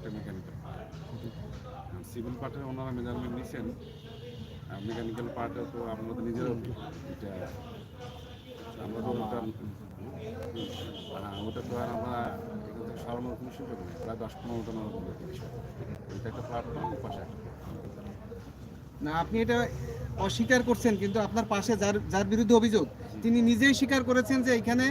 একটা mechanical part civil পার্টের ওনারা মেজারমেন্ট নিছেন মেকানিক্যাল পার্টে তো তো নিজেরাও এটা আমরা তো ওটা হ্যাঁ ওটা তো আর আমরা এখান থেকে সরানোর কোনো সুযোগ নেই। প্রায় দশ পনেরো টনের মতো এটা একটা প্ল্যাটফর্ম পাশে না আপনি এটা অস্বীকার করছেন কিন্তু আপনার পাশে যার যার বিরুদ্ধে অভিযোগ তিনি নিজেই স্বীকার করেছেন যে এখানে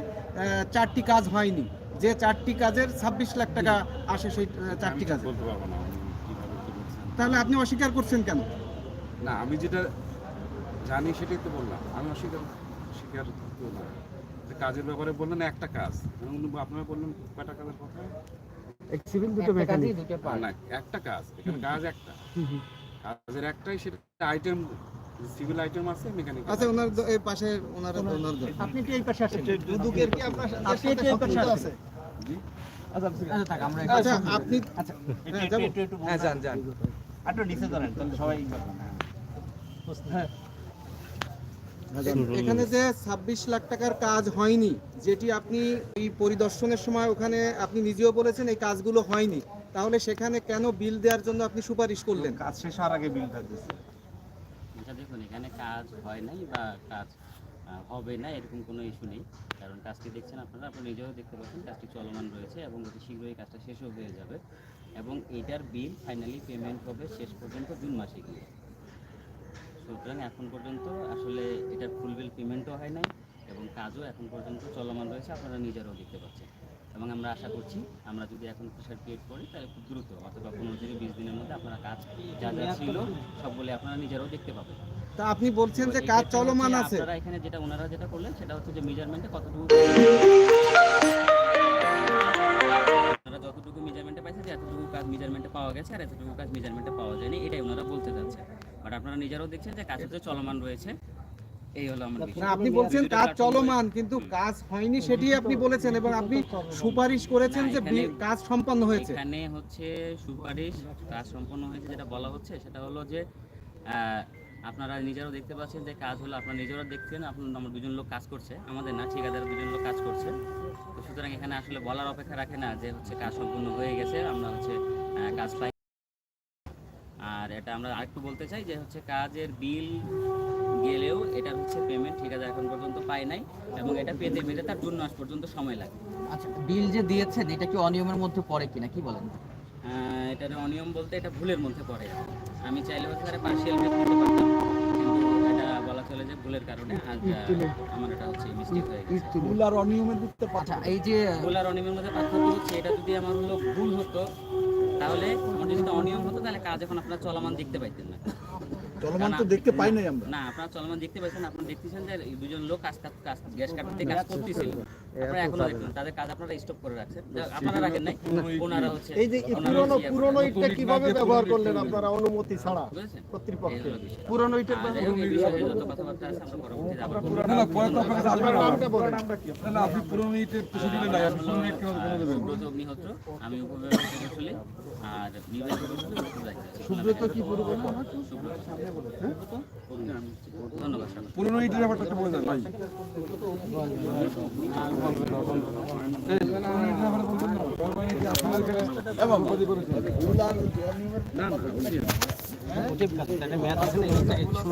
চারটি কাজ হয়নি। যে চারটি কাজের ছাব্বিশ লাখ টাকা আসে সেই চারটি কাজ। বলতে পারব না তাহলে আপনি অস্বীকার করছেন কেন? না আমি যেটা জানি সেটাই তো বললাম। আমি অস্বীকার স্বীকার না। কাজের ব্যাপারে বললেন একটা কাজ। আপনারা বললেন কয়টা কাজের কথা? সিভিল দুটো মেকানিক না একটা কাজ। এখানে কাজ একটা। কাজের একটাই সেটা আইটেম সিভিল আইটেম আছে মেকানিক আচ্ছা ওনার এই পাশে ওনার ওনার আপনি কি এই পাশে আসেন? দুদকের কি আপনার আপনি কি এই পাশে আসেন জি। আচ্ছা থাক আমরা আচ্ছা আপনি আচ্ছা হ্যাঁ, যাব। হ্যাঁ যান যান। একটু নিচে ধরেন তাহলে সবাই এখানে যে ছাব্বিশ লাখ টাকার কাজ হয়নি যেটি আপনি এই পরিদর্শনের সময় ওখানে আপনি নিজেও বলেছেন এই কাজগুলো হয়নি তাহলে সেখানে কেন বিল দেওয়ার জন্য আপনি সুপারিশ করলেন? কাজ শেষ হওয়ার আগে বিল থাকতেছে দেখুন এখানে কাজ হয় নাই বা কাজ হবে না এরকম কোনো ইস্যু নেই। কারণ কাজটি দেখছেন আপনারা আপনারা নিজেও দেখতে পাচ্ছেন কাজটি চলমান রয়েছে এবং অতি শীঘ্রই কাজটা শেষও হয়ে যাবে এবং এটার বিল ফাইনালি পেমেন্ট হবে শেষ পর্যন্ত জুন মাসে গিয়ে। সুতরাং এখন পর্যন্ত আসলে এটার ফুল বিল পেমেন্টও হয় নাই এবং কাজও এখন পর্যন্ত চলমান রয়েছে আপনারা নিজেরাও দেখতে পাচ্ছেন। এবং আমরা আশা করছি আমরা যদি এখন প্রেশার ক্রিয়েট করি তাহলে খুব দ্রুত অথবা পনেরো থেকে বিশ দিনের মধ্যে আপনারা কাজ যা যা ছিল সবগুলো আপনারা নিজেরাও দেখতে পাবেন। তা আপনি বলছেন যে কাজ চলমান আছে। আপনারা এখানে যেটা ওনারা যেটা করলেন সেটা হচ্ছে যে মেজারমেন্টে কতটুকু ওনারা যতটুকু মেজারমেন্টে পাইছে যে এতটুকু কাজ মেজারমেন্টে পাওয়া গেছে আর এতটুকু কাজ মেজারমেন্টে পাওয়া যায়নি এটাই ওনারা বলতে চাচ্ছে বাট আপনারা নিজেরাও দেখছেন যে কাজ হচ্ছে চলমান রয়েছে। এই হলো আমার আপনি বলছেন কাজ চলমান কিন্তু কাজ হয়নি সেটি আপনি বলেছেন এবং আপনি সুপারিশ করেছেন যে কাজ সম্পন্ন হয়েছে। এখানে হচ্ছে সুপারিশ কাজ সম্পন্ন হয়েছে যেটা বলা হচ্ছে সেটা হলো যে আহ, আপনারা নিজেরাও দেখতে পাচ্ছেন যে কাজ হলো, আপনারা নিজেরাও দেখছেন, আপনার আমার দুজন লোক কাজ করছে, আমাদের না ঠিকাদার দুজন লোক কাজ করছে। তো সুতরাং এখানে আসলে বলার অপেক্ষা রাখে না যে হচ্ছে কাজ সম্পূর্ণ হয়ে গেছে, আমরা হচ্ছে কাজ পাই। আর এটা আমরা আরেকটু বলতে চাই যে হচ্ছে কাজের বিল গেলেও এটা হচ্ছে পেমেন্ট ঠিকাদার এখন পর্যন্ত পায় নাই এবং এটা পেতে পেতে তার জুন মাস পর্যন্ত সময় লাগে। আচ্ছা বিল যে দিয়েছেন, এটা কি অনিয়মের মধ্যে পড়ে কিনা, কি বলেন? এটা অনিয়ম বলতে এটা ভুলের মধ্যে পড়ে। আমি চাইলে হতে পারে পার্সিয়াল বেস পারতাম কিন্তু এটা বলা চলে যে ভুলের কারণে আজ আমার এটা হচ্ছে মিস্টেক হয়ে গেছে। ভুল আর অনিয়মের দিকতে আচ্ছা এই যে ভুল আর অনিয়মের মধ্যে পার্থক্য হচ্ছে এটা যদি আমার হলো ভুল হতো তাহলে আমার যদি অনিয়ম হতো তাহলে কাজ এখন আপনারা চলমান দেখতে পাইতেন না। চলমান তো দেখতে পাই নাই আমরা। না আপনারা চলমান দেখতে পাচ্ছেন আপনারা দেখতেছেন যে দুজন লোক কাজ গ্যাস কাটতে কাজ করতেছিল আপনারা এখনও দেখবেন তাদের কাজ আপনারা স্টপ করে রাখছেন। আপনারা রাখেন নাই। ওনারা হচ্ছে এই যে পুরনো হচ্ছে পুরনো ইটটা কীভাবে ব্যবহার করলেন আপনারা? অনুমতি ছাড়া। কর্তৃপক্ষের। পুরনো ইটের পুরনো ইটের ব্যাপারটা বলে দেন ভাই। না না